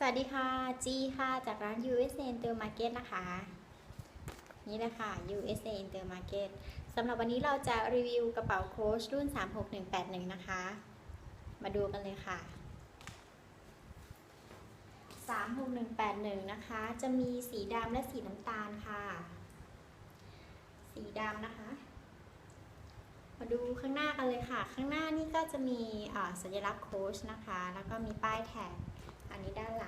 สวัสดีค่ะ จีค่ะ จากร้าน USA Inter Market นะคะ นี่เลยค่ะ USA Inter Market สำหรับวันนี้เราจะรีวิวกระเป๋าโค้ชรุ่น 36181 นะคะ มาดูกันเลยค่ะ 36181 นะคะ จะมีสีดำและสีน้ำตาลค่ะ สีดำนะคะ มาดูข้างหน้ากันเลยค่ะ ข้างหน้านี่ก็จะมีสัญลักษณ์โค้ชนะคะ แล้วก็มีป้ายแท็กอันนี้ด้านหลัง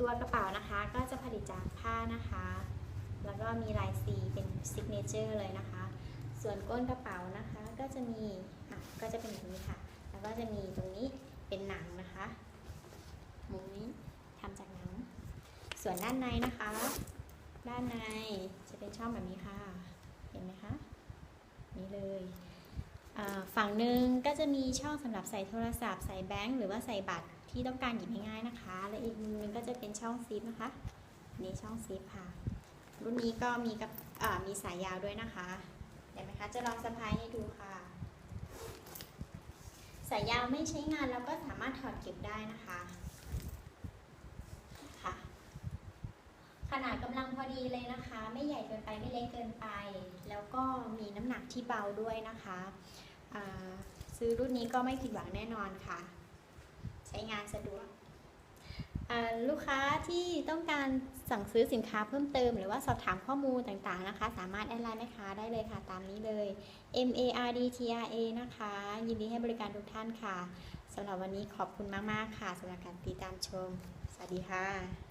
ตัวกระเป๋านะคะก็จะผลิตจากผ้านะคะ แล้วก็มีลายสีเป็นซิกเนเจอร์เลยนะคะ ส่วนก้นกระเป๋านะคะก็จะมีอะก็จะเป็นแบบนี้ค่ะ แล้วก็จะมีตรงนี้เป็นหนังนะคะมุมนี้ทำจากหนัง ส่วนด้านในนะคะ ด้านในจะเป็นช่องแบบนี้ค่ะ เห็นไหมคะ นี่เลย ฝั่งหนึ่งก็จะมีช่องสำหรับใส่โทรศัพท์ใส่แบงค์หรือว่าใส่บัตรที่ต้องการหยิบง่ายๆนะคะ และอีกมุมหนึงก็จะเป็นช่องซิปนะคะนนี้ช่องซิปค่ะ รุ่นนี้ก็มีกับมีสายยาวด้วยนะคะเห็นไหมคะจะลองสะพายให้ดูค่ะ สายยาวไม่ใช้งานแล้วก็สามารถถอดเก็บได้นะคะค่ะ ขนาดกำลังพอดีเลยนะคะ ไม่ใหญ่เกินไปไม่เล็กเกินไป แล้วก็มีน้ำหนักที่เบาด้วยนะคะ ซื้อรุ่นนี้ก็ไม่ผิดหวังแน่นอนค่ะ ใช้งานสะดวกลูกค้าที่ต้องการสั่งซื้อสินค้าเพิ่มเติม หรือว่าสอบถามข้อมูลต่างๆนะคะ สามารถแอดไลน์แม่ค้าได้เลยค่ะ ตามนี้เลย M A R D T R A นะคะ ยินดีให้บริการทุกท่านค่ะสำหรับวันนี้ขอบคุณมาก ๆ ค่ะสำหรับการติดตามชม สวัสดีค่ะ